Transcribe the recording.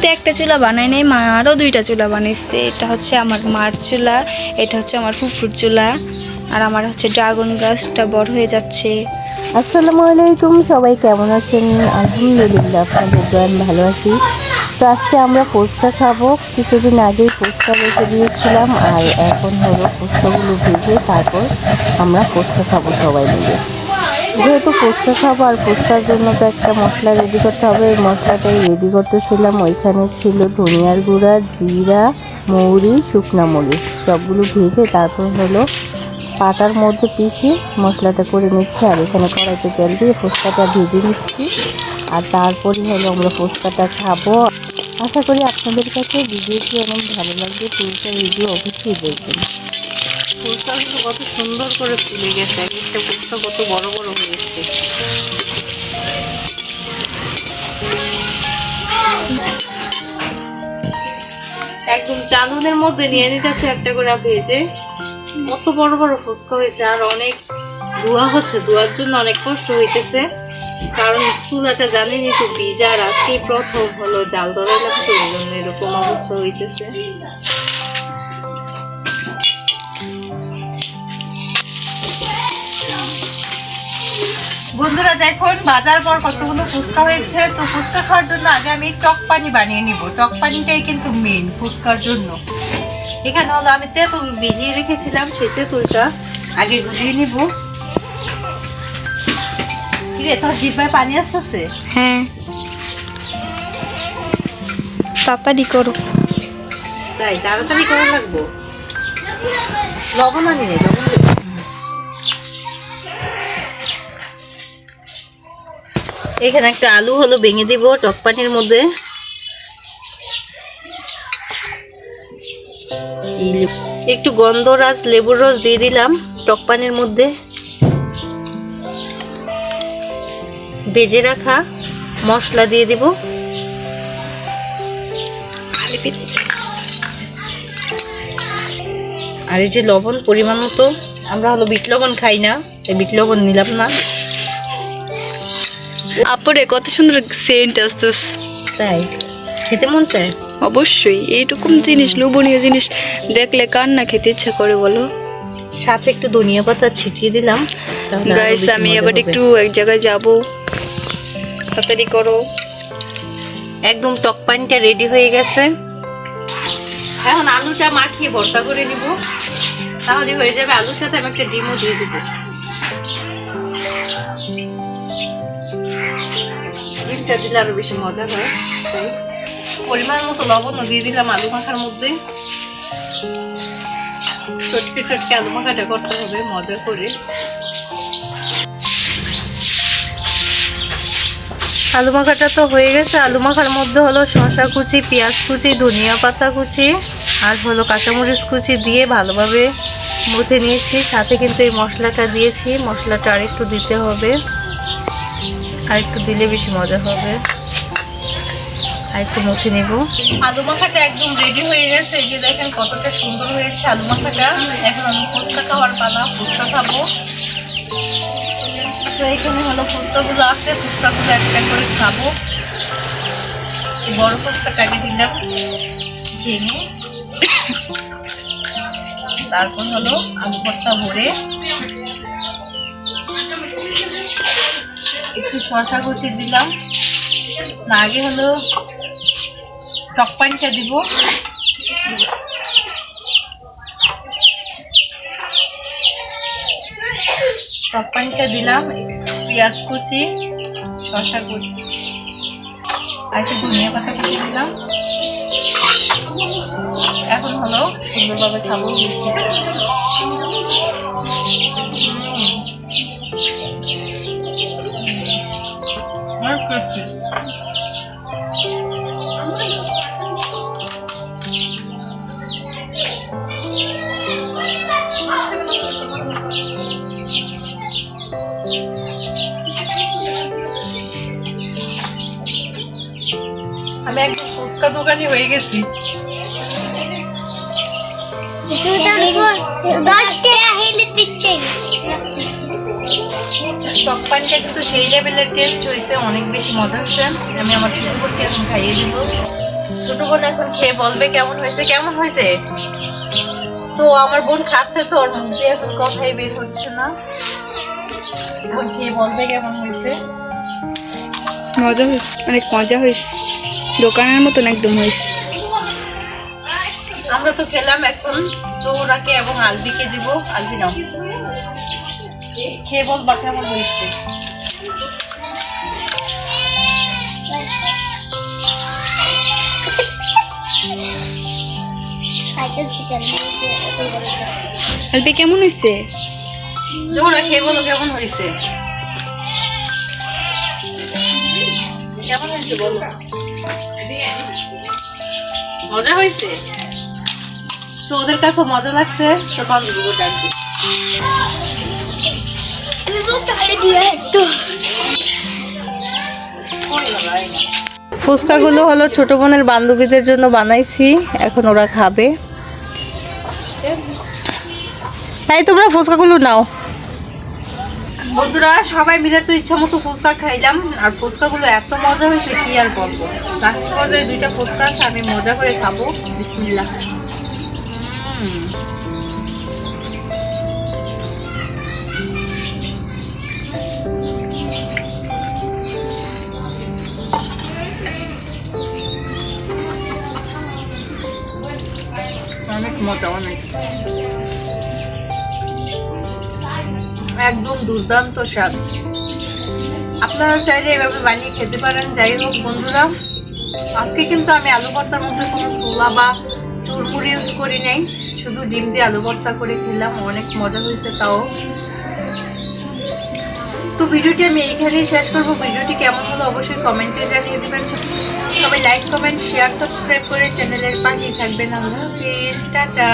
তো একটা চুলা বানাই নাই মা আরও দুইটা চুলা বানিয়েছে এটা হচ্ছে আমার মার চুলা এটা হচ্ছে আমার ফুফুর চুলা আর আমার হচ্ছে ড্রাগন গাছটা বড় হয়ে যাচ্ছে। আসসালামু আলাইকুম সবাই কেমন আছেন? আলহামদুলিল্লাহ আপনাদের দোয়ান ভালো আছি। তো আজকে আমরা পোস্তা খাব। কিছুদিন আগেই পোস্তা রেখে দিয়েছিলাম আর এখন হলো পোস্তাগুলো ভেজে তারপর আমরা পোস্তা খাব সবাই মিলে। যেহেতু পোস্তা খাব আর পোস্তার জন্য তো একটা মশলা রেডি করতে হবে ওই মশলাটাই রেডি করতেছিলাম। ওইখানে ছিল ধনিয়ার গুঁড়া, জিরা, মৌরি, শুকনা মরিচ। সবগুলো ভেজে তারপর হলো পাটার মধ্যে পিষে মশলাটা করে নিচ্ছি। আর এখানে কড়াইতে তেল দিয়ে ফুচকাটা ভেজে নিচ্ছি। আর তারপরে হলো আমরা ফুচকাটা খাব। আশা করি আপনাদের কাছে ভিডিওটি অনেক ভালো লাগবে। পুরোটা ভিডিও অবশ্যই দেখবেন। ফুলটাগুলো কত সুন্দর করে ফুলে গেছে। একটা ফুলটা কত বড় বড় হয়েছে একদম চালনের মধ্যে নিয়ে নিতেছে একটা করে ভেজে কত বড় বড় ফুচকা হয়েছে, আর অনেক ধোয়া হচ্ছে। ধোয়ার জন্য অনেক কষ্ট হইতেছে। কারণ চুলাটা জানেনই তো ভিজা আর আজকে প্রথম হলো, জাল ধরা লাগতো এরকম অবস্থা হইতেছে। বন্ধুরা দেখুন বাজার পর কতগুলো ফুচকা হয়েছে। তো ফুচকা খাওয়ার জন্য আগে আমি টক পানি বানিয়ে নিব। টক পানিটাই কিন্তু মেন ফুচকার জন্য। এখানে হলো আমি তেঁতুল ভিজিয়ে রেখেছিলাম সেই তেঁতুলটা আগে গুলিয়ে নিব। কিরে তোর জিব্বায় পানি আসতেছে? হ্যাঁ। তাড়াতাড়ি করো। তাই তাড়াতাড়ি করা লাগবো। লবণ আনিয়ে লবণ এখানে একটা আলু হলো ভেঙে দিব টক পানির মধ্যে। একটু গন্ধরাজ লেবুর রস দিয়ে দিলাম টক পানির মধ্যে। ভেজে রাখা মশলা দিয়ে দিব। আর এই যে লবণ পরিমাণ মতো আমরা হলো বিট লবণ খাই না এই বিট লবণ নিলাম না। আপরে কত সুন্দর সেন্ট আসতেস তাই? খেতে মন চায়? অবশ্যই এইরকম জিনিস লোভনীয় জিনিস দেখলে কার না খেতে ইচ্ছা করে বলো? সাথে একটু ধনিয়া পাতা ছিটিয়ে দিলাম গাইস আমি আবার একটু এক জায়গায় যাব। তাড়াতাড়ি করো। একদম টক পানিটা রেডি হয়ে গেছে। এখন আলুটা মাখিয়ে ভর্তা করে নিব। তাহলে হয়ে যাবে আলুর সাথে আমি একটা ডিমও দিয়ে দিব। ডিমটা দিলে আরও বেশি মজা হয় পরিমাণ মতো লবণও দিয়ে দিলাম আলু মাখার মধ্যে। চটকে চটকে আলু মাখাটা করতে হবে, মজা করে। আলু মাখাটা তো হয়ে গেছে। আলু মাখার মধ্যে হলো শসা কুচি, পেঁয়াজ কুচি, ধনিয়া পাতা কুচি, আর হলো কাঁচামরিচ কুচি দিয়ে ভালোভাবে মুথে নিয়েছি। সাথে কিন্তু এই মশলাটা দিয়েছি। মশলাটা আরেকটু দিতে হবে। আর একটু দিলে বেশি মজা হবে। আর একটু মুছে নেব। আলু মাখাটা একদম রেডি হয়ে গেছে। এই যে দেখেন কতটা সুন্দর হয়েছে আলু মাখাটা এখন আমি ফুচকা খাওয়ার পালা, ফুচকা খাব। তো এখানে হলো ফুচকাগুলো আছে, ফুচকাগুলো একটা করে খাব। বড় ফুচকাটাকে দিলাম, ভেঙে। তারপর হলো আলু ভর্তা ভরে একটু শসা কুচি দিলাম। না, আগে হলো টক পানিটা দিব। টক পানিটা দিলাম, পেঁয়াজ কুচি শসা কুচি আর একটু ধনিয়া পাতা কুচি দিলাম। এখন হলো সুন্দরভাবে খাব মিষ্টি আমি একদম ফুচকা দোকানি হয়ে গেছি দশ টাকা টক পানিটা কিন্তু সেই লেভেলের টেস্ট হয়েছে অনেক বেশি মজা হয়েছে। আমি আমার ছোট বোনকে এখন খাইয়ে দিব। ছোট বোন এখন খেয়ে বলবে কেমন হয়েছে কেমন হয়েছে? তো আমার বোন খাচ্ছে তো ওর মুখ দিয়ে এখন কথাই বের হচ্ছে না। এখন খেয়ে বলবে কেমন হয়েছে। মজা হয়েছে অনেক মজা হয়েছে। দোকানের মতন একদম হয়েছে। আমরা তো খেলাম এখন চৌরাকে এবং আলবিকে দিব। আলবি নাও। খেয়ে বলবা কেমন হয়েছে? আলবি কেমন হয়েছে? চৌরা খেয়ে বলো কেমন হয়েছে? কেমন হয়েছে বলো? মজা হয়েছে? তো ওদের কাছে মজা লাগছে, তো বান্ধবী ডাকবে ফুচকাগুলো হলো ছোট বোনের বান্ধবীদের জন্য বানাইছি এখন ওরা খাবে। তাই তোমরা ফুচকাগুলো নাও। বন্ধুরা সবাই মিলে তো ইচ্ছা মতো ফুচকা খাইলাম আর ফুচকাগুলো এত মজা হয়েছে কি আর বলব? লাস্ট পর্যায়ে দুইটা ফুচকা আছে আমি মজা করে খাব। বিসমিল্লা অনেক মজা, অনেক। একদম দুর্দান্ত স্বাদ। আপনারা চাইলে এভাবে বানিয়ে খেতে পারেন, যাই হোক বন্ধুরা, আজকে কিন্তু আমি আলু ভর্তার মধ্যে কোনো সোলা বা চুরমুড়ি ইউজ করি নাই, শুধু ডিম দিয়ে আলু ভর্তা করে খেলাম, অনেক মজা হয়েছে তাও। তো ভিডিওটি আমি এইখানেই শেষ করব। ভিডিওটি কেমন হলো অবশ্যই কমেন্টে জানিয়ে দেবেন। সবাই লাইক কমেন্ট শেয়ার সাবস্ক্রাইব করে চ্যানেলের পাশেই থাকবেন। আমরা টাটা।